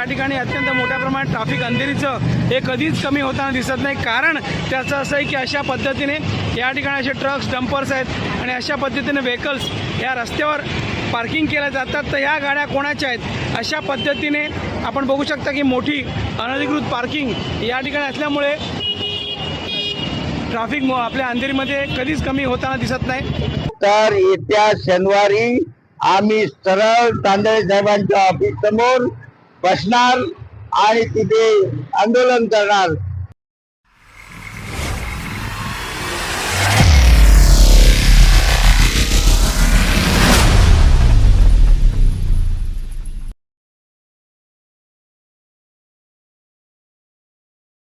या ठिकाणी अत्यंत मोठ्या प्रमाणात ट्राफिक अंधेरीचं हे कधीच कमी होताना दिसत नाही. कारण त्याचं असं आहे की अशा पद्धतीने या ठिकाणी असे ट्रक्स डंपर्स आहेत आणि अशा पद्धतीने व्हेकल्स या रस्त्यावर पार्किंग केल्या जातात. तर या गाड्या कोणाच्या आहेत? अशा पद्धतीने आपण बघू शकता की मोठी अनधिकृत पार्किंग या ठिकाणी असल्यामुळे ट्राफिक आपल्या अंधेरीमध्ये कधीच कमी होताना दिसत नाही. तर येत्या शनिवारी आम्ही सरळ तांदळे साहेबांच्या ऑफिस समोर बसणार आणि तिथे आंदोलन करणार.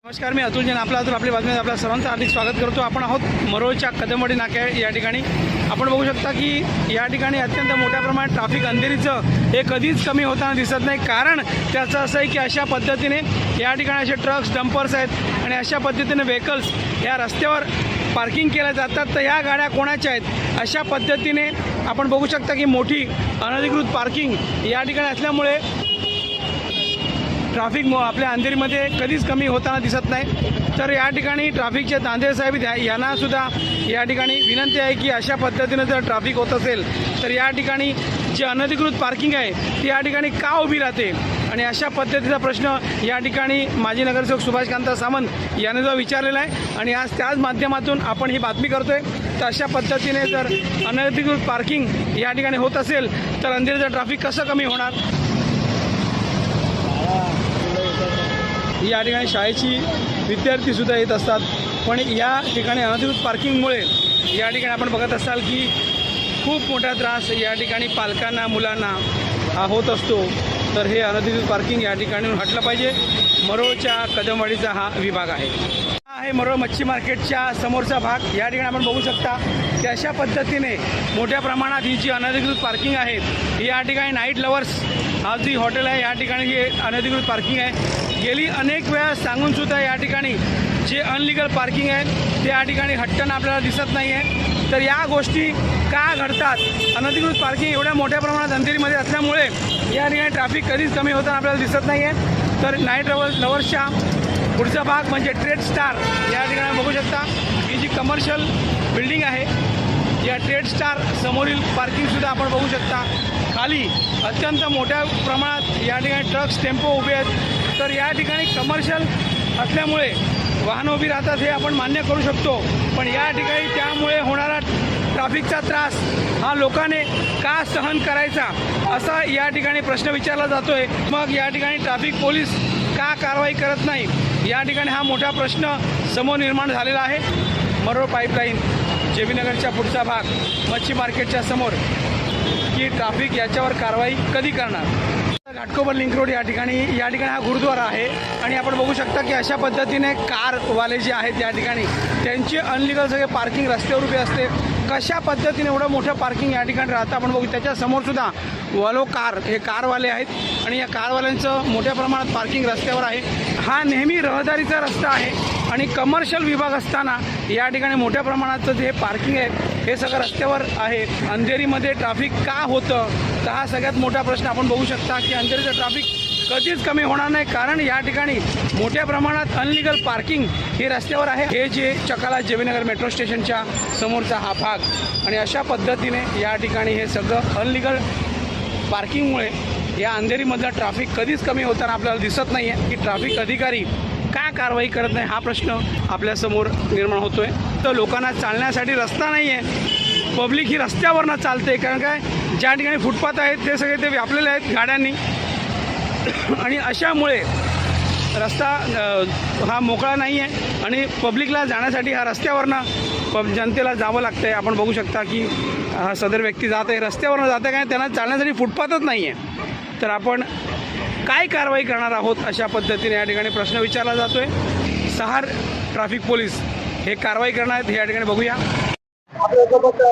नमस्कार मी अतुल जैन आपला तर आपली बातमी आपल्या सर्वांचं हार्दिक स्वागत करतो. आपण आहोत मरोळच्या कदमवाडी नाक्या या ठिकाणी. आपण बघू शकता की या ठिकाणी अत्यंत मोठ्या प्रमाणात ट्राफिक अंधेरीचं हे कधीच कमी होताना दिसत नाही. कारण त्याचं असं आहे की अशा पद्धतीने या ठिकाणी असे ट्रक्स डंपर्स आहेत आणि अशा पद्धतीने व्हेकल्स या रस्त्यावर पार्किंग केल्या जातात. तर या गाड्या कोणाच्या आहेत? अशा पद्धतीने आपण बघू शकता की मोठी अनधिकृत पार्किंग या ठिकाणी असल्यामुळे ट्रॅफिक आपल्या अंधेरीमध्ये कधीच कमी होताना दिसत नाही. तर या ठिकाणी ट्रॅफिकचे दांधे साहेब यांना सुद्धा या ठिकाणी विनंती आहे की अशा पद्धतीनं जर ट्रॅफिक होत असेल तर या ठिकाणी जी अनधिकृत पार्किंग आहे ती या ठिकाणी का उभी राहते? आणि अशा पद्धतीचा प्रश्न या ठिकाणी माजी नगरसेवक सुभाषकांता सामंत याने जो विचारलेला आहे. आणि आज त्याच माध्यमातून आपण ही बातमी करतोय तर अशा पद्धतीने जर अनधिकृत पार्किंग या ठिकाणी होत असेल तर अंधेरीचं ट्रॅफिक कसं कमी होणार? या ठिकाणी शाळेची विद्यार्थीसुद्धा येत असतात. पण या ठिकाणी अनधिकृत पार्किंगमुळे या ठिकाणी आपण बघत असाल की खूप मोठा त्रास या ठिकाणी पालकांना मुलांना हा होत असतो. तर हे अनधिकृत पार्किंग या ठिकाणी हटलं पाहिजे. मरोळच्या कदमवाडीचा हा विभाग आहे. हा आहे मरोळ मच्छी मार्केटच्या समोरचा भाग. या ठिकाणी आपण बघू शकता की अशा पद्धतीने मोठ्या प्रमाणात ही जी अनधिकृत पार्किंग आहे ही या ठिकाणी नाईट लवर्स हा जी हॉटेल आहे या ठिकाणी ही अनधिकृत पार्किंग आहे. गेली अनेक वेळा सांगून सुद्धा या ठिकाणी जे अनलिगल पार्किंग आहे ते या ठिकाणी हट्टन आपल्याला दिसत नाही आहे तर या गोष्टी का घडतात? अनधिकृत पार्किंग एवढ्या मोठ्या प्रमाणात अंधेरीमध्ये असल्यामुळे या ठिकाणी ट्रॅफिक कधीच कमी होताना आपल्याला दिसत नाही आहे तर नाईट लवर्स लवर्सच्या पुढचा भाग म्हणजे ट्रेड स्टार या ठिकाणी बघू शकता. ही जी कमर्शियल बिल्डिंग आहे या ट्रेड स्टार समोरील पार्किंगसुद्धा आपण बघू शकता. खाली अत्यंत मोठ्या प्रमाणात या ठिकाणी ट्रक्स टेम्पो उभे आहेत. तर या ठिकाणी कमर्शियल असल्यामुळे वाहनं उभी राहतात हे आपण मान्य करू शकतो. पण या ठिकाणी त्यामुळे होणारा ट्रॅफिकचा त्रास हा लोकाने का सहन करायचा असा या ठिकाणी प्रश्न विचारला जातोय. मग या ठिकाणी ट्रॅफिक पोलीस का कारवाई करत नाही? या ठिकाणी हा मोठा प्रश्न समोर निर्माण झालेला आहे. मरोळ पाईपलाईन जेबीनगरच्या पुढचा भाग मच्छी मार्केटच्या समोर. की ट्राफिक याच्यावर कारवाई कधी करणार? घाटकोपर लिंक रोड या ठिकाणी या ठिकाणी हा गुरुद्वारा आहे. आणि आपण बघू शकता की अशा पद्धतीने कारवाले जे आहेत या ठिकाणी त्यांची अनलिगल सगळे पार्किंग रस्त्यावर उभे असते. कशा पद्धतीने एवढं मोठं पार्किंग या ठिकाणी राहतं आपण बघू. त्याच्यासमोर सुद्धा वॉलो कार हे कारवाले आहेत. आणि या कारवाल्यांचं मोठ्या प्रमाणात पार्किंग रस्त्यावर आहे. हा नेहमी रहदारीचा रस्ता आहे. आणि कमर्शियल विभाग असताना या ठिकाणी मोठ्या प्रमाणाचं जे पार्किंग आहे हे सगळं रस्त्यावर आहे. अंधेरीमध्ये ट्रॅफिक का होतं? तर हा सगळ्यात मोठा प्रश्न आपण बघू शकता की अंधेरीचं ट्रॅफिक कधीच कमी होणार नाही. कारण या ठिकाणी मोठ्या प्रमाणात अनलिगल पार्किंग हे रस्त्यावर आहे. हे जे चकाला जेवीनगर मेट्रो स्टेशनच्या समोरचा हा भाग. आणि अशा पद्धतीने या ठिकाणी हे सगळं अनलिगल पार्किंगमुळे या अंधेरीमधलं ट्रॅफिक कधीच कमी होताना आपल्याला दिसत नाही आहे की ट्रॅफिक अधिकारी का कारवाई करत नाही हा प्रश्न आपल्यासमोर निर्माण होतोय. तर लोकांना चालण्यासाठी रस्ता नाही आहे पब्लिक ही रस्त्यावरनं चालते कारण काय? ज्या ठिकाणी फुटपाथ आहेत ते सगळे ते व्यापलेले आहेत गाड्यांनी. आणि अशामुळे रस्ता हा मोकळा नाही आहे आणि पब्लिकला जाण्यासाठी हा रस्त्यावरनं पब जनतेला जावं लागतं आहे आपण बघू शकता की हा सदर व्यक्ती जात आहे. रस्त्यावरनं जात आहे काय त्यांना चालण्यासाठी फुटपाथच नाही आहे तर आपण काय कारवाई करणार आहोत अशा पद्धतीने या ठिकाणी प्रश्न विचारला जातो आहे सहार ट्रॅफिक पोलीस हे कारवाई करणार आहेत हे या ठिकाणी बघूया. आपल्यासोबत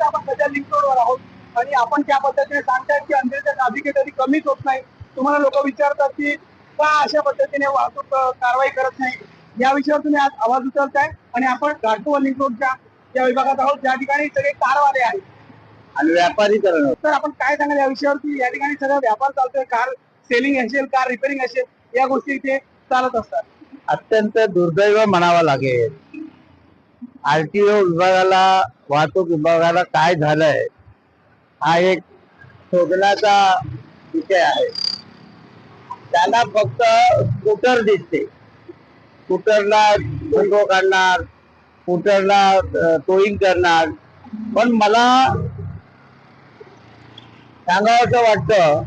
आपण सध्या लिंक रोडवर आहोत आणि आपण त्या पद्धतीने सांगतायत की अंधेरीचं ट्रॅफिक कधी कमीच होत नाही तुम्हाला लोक विचारतात की का अशा पद्धतीने वाहतूक कारवाई करत नाही या विषयावर तुम्ही आज आवाज उचलताय आणि आपण घाटकोवा लिंक रोडच्या या विभागात आहोत. ज्या ठिकाणी सगळे कारवाले आहेत आणि व्यापारीकरण होतं तर आपण काय सांगाल या विषयावर की या ठिकाणी सगळा व्यापार चालतोय. कार सेलिंग असेल कार रिपेअरिंग असेल या गोष्टी इथे चालत असतात. अत्यंत दुर्दैव म्हणावं लागेल. आरटीओ विभागाला वाहतूक विभागाला काय झालंय हा एक शोधण्याचा विषय आहे. त्यांना फक्त स्कूटर दिसते. स्कूटरला फोटो काढणार स्कूटरला टोईंग करणार. पण मला सांगावं वाटतं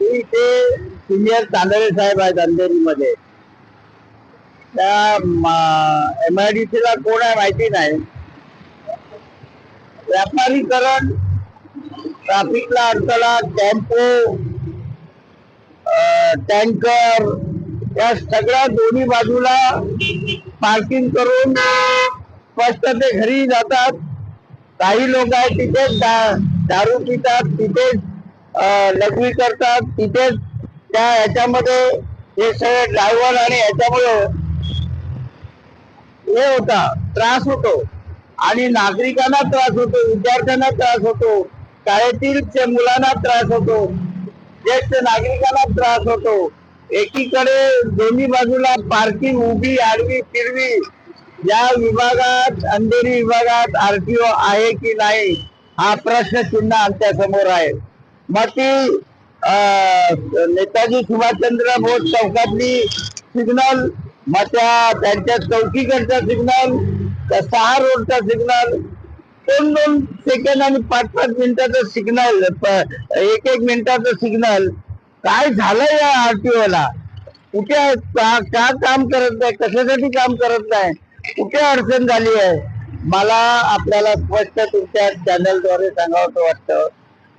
की ते सिनियर तांदळे साहेब आहेत अंधेरीमध्ये. त्या एम आय डी ला कोण आहे माहिती नाही. व्यापारीकरण ट्राफिकला अडथळा टेम्पो टँकर या सगळ्या दोन्ही बाजूला पार्किंग करून स्पष्ट ते घरी जातात. काही लोक आहेत तिथेच दारू पितात तिथेच अं, लघवी करतात तिथेच त्या ह्याच्यामध्ये हे सगळे ड्रायव्हर आणि ह्याच्यामुळे हे होता त्रास होतो. आणि नागरिकांना त्रास होतो विद्यार्थ्यांना त्रास होतो शाळेतील मुलांना त्रास होतो ज्येष्ठ नागरिकांना त्रास होतो. एकीकडे दोन्ही बाजूला पार्किंग उभी आडवी फिरवी या विभागात अंधेरी विभागात आरटीओ आहे की नाही? हा प्रश्न चिन्ह आमच्यासमोर आहे. मग ती नेताजी सुभाषचंद्र बोस चौकातली सिग्नल मग त्या त्यांच्या चौकीकडचा सिग्नल त्या सहा रोडचा सिग्नल दोन दोन सेकंद आणि पाच पाच मिनिटाचं सिग्नल एक एक मिनिटाचं सिग्नल. काय झालं या आरटीओ ला कुठे का का काम करत नाही? कशासाठी काम करत नाही? कुठे अडचण झाली आहे? मला आपल्याला स्पष्ट तुमच्या चॅनलद्वारे सांगावं वाटतं.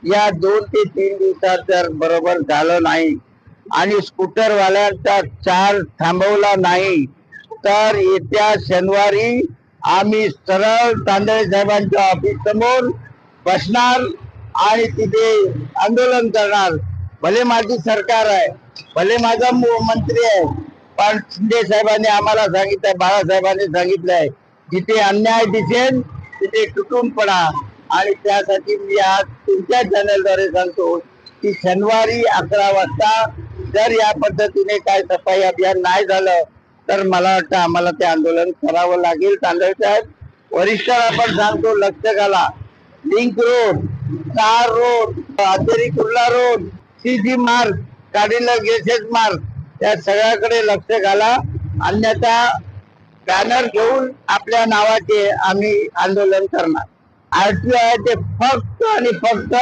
या दोन ते तीन दिवसात जर बरोबर झालं नाही आणि स्कूटरवाल्यांचा चार्ज थांबवला नाही तर येत्या शनिवारी आम्ही सरळ तांदळे साहेबांच्या ऑफिस समोर बसणार आणि तिथे आंदोलन करणार. भले माझी सरकार आहे भले माझा मंत्री आहे पण शिंदे साहेबांनी आम्हाला सांगितलंय बाळासाहेबांनी सांगितलंय जिथे अन्याय दिसेल तिथे तुटून पडा. आणि त्यासाठी मी आज तुमच्या चॅनलद्वारे सांगतो की शनिवारी अकरा वाजता जर या पद्धतीने काय सफाई अभियान नाही झालं तर मला वाटतं आम्हाला ते आंदोलन करावं लागेल. तांदळ साहेब वरिष्ठाला आपण सांगतो लक्ष घाला link road car road Andheri Kurla road C G Marg काडीला guesses मार्ग त्या सगळ्याकडे लक्ष घाला. अन्यथा बॅनर घेऊन आपल्या नावाचे आम्ही आंदोलन करणार. आरटीआय ते फक्त आणि फक्त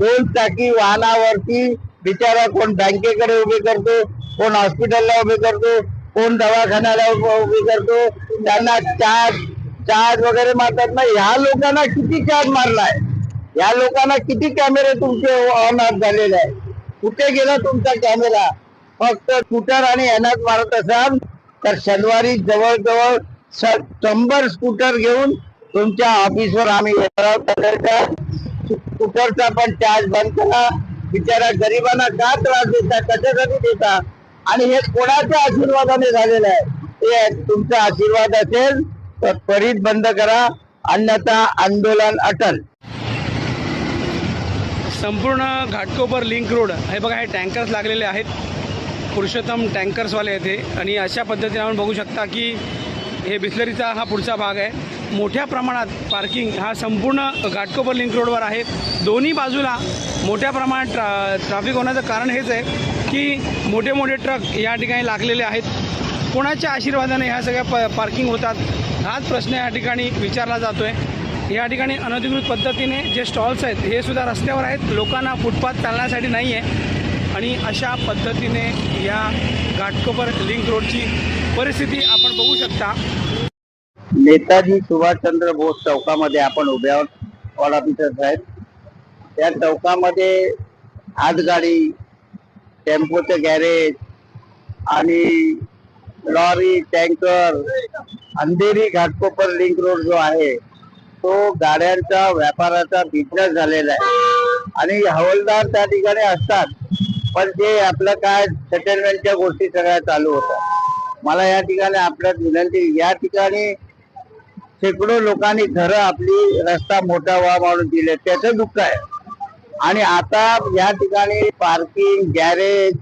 दोन चाकी वाहनावरती बिचारा कोण बँकेकडे उभे करतो कोण हॉस्पिटलला उभे करतो कोण दवाखान्याला उभे करतो. त्यांना चार्ज चार्ज वगैरे मारतात. ना ह्या लोकांना किती चार्ज मारलाय? या लोकांना किती कॅमेरे तुमचे ऑन ऑफ झालेले आहे कुठे गेला तुमचा कॅमेरा फक्त स्कूटर आणि एनआच मारत असाल. तर शनिवारी जवळजवळ शंभर स्कूटर घेऊन तुमच्या ऑफिसवर आम्ही येणार आहोत. स्कूटरचा पण चार्ज बंद करा. बिचारा गरिबांना का त्रास देता कशासाठी देता? आणि हे कोणाच्या आशीर्वादाने झालेलं आहे? ते तुमचा आशीर्वाद असेल तर त्वरित बंद करा. अन्यथा आंदोलन अटल. संपूर्ण घाटकोपर लिंक रोड हे बघा हे टँकर्स लागलेले आहेत. पुरुषोत्तम टँकर्सवाले येते आणि अशा पद्धतीने आपण बघू शकता की हे बिस्लरीचा हा पुढचा भाग आहे. मोठ्या प्रमाणात पार्किंग हा संपूर्ण घाटकोपर लिंक रोडवर आहे. दोन्ही बाजूला मोठ्या प्रमाणात ट्रा ट्रॅफिक होण्याचं कारण हेच आहे की मोठे मोठे ट्रक या ठिकाणी लागलेले आहेत. कोणाच्या आशीर्वादाने ह्या सगळ्या प पार्किंग होतात? हाच प्रश्न या ठिकाणी विचारला जातो आहे या ठिकाणी अनधिकृत पद्धतीने जे स्टॉल्स आहेत हे सुद्धा रस्त्यावर आहेत. लोकांना फुटपाथ चालण्यासाठी नाही आहे आणि अशा पद्धतीने या घाटकोपर लिंक रोडची परिस्थिती आपण बघू शकता. नेताजी सुभाषचंद्र बोस चौकामध्ये आपण उभे आहोत ऑफिसर साहेब. त्या चौकामध्ये हातगाडी टेम्पोचे गॅरेज आणि lorry tanker Andheri Ghatkopar link road जो आहे तो गाड्यांचा व्यापाराचा बिझनेस झालेला आहे. आणि हवालदार त्या ठिकाणी असतात. पण ते आपलं काय सेटलमेंटच्या गोष्टी सगळ्या चालू होतात मला या ठिकाणी आपल्या विनंती या ठिकाणी शेकडो लोकांनी घरं आपली रस्ता मोठा व्हा म्हणून दिले. त्याचं दुःख आहे. आणि आता या ठिकाणी पार्किंग गॅरेज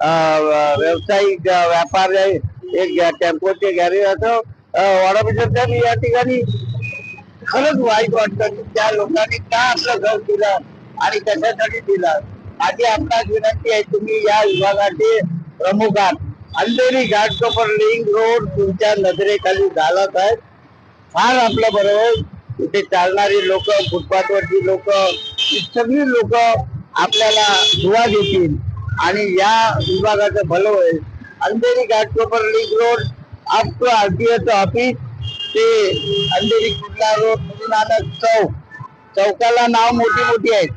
व्यावसायिक व्यापार एक टेम्पोचे गॅरेज असं वडापिसर या ठिकाणी खरंच वाईट वाटतं की त्या लोकांनी का आपलं घर दिलं आणि कशासाठी दिलं. माझी आपणास विनंती आहे तुम्ही या विभागाचे प्रमुख आहात. अंधेरी घाटकोपर लिंक रोड तुमच्या नजरेखाली झालाच आहे. फार आपलं बरोबर इथे चालणारी लोक फुटपाथवरची लोक ही सगळी लोक आपल्याला दुवा देतील. आणि या विभागाचं भलं होईल. Andheri Ghatkopar link road up to आरटीओचं office ते अंधेरी कुर्ला रोड गुरु नानक चौक. चौकाला नाव मोठी मोठी आहेत.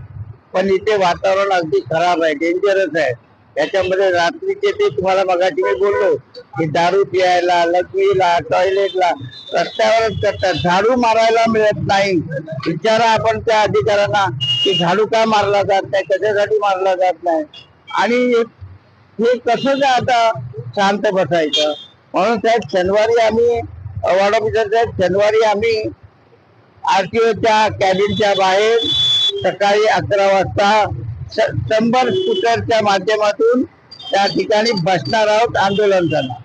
पण इथे वातावरण अगदी खराब आहे डेंजरस आहे. त्याच्यामध्ये रात्रीचे ते तुम्हाला मगाशी मी बोललो की दारू प्यायला लक्ष्मीला टॉयलेटला रस्त्यावरच करतात. झाडू मारायला मिळत नाही. विचारा आपण त्या अधिकाऱ्यांना की झाडू का मारला जात नाही कशासाठी मारला जात नाही? आणि हे कसं काय आता शांत बसायचं? म्हणून साहेब शनिवारी आम्ही वाडापिसर साहेब शनिवारी आम्ही आरटीओच्या कॅबिनच्या बाहेर सकाळी अकरा वाजता श- शंभर स्कूटरच्या माध्यमातून त्या ठिकाणी बसणार आहोत आंदोलन करणार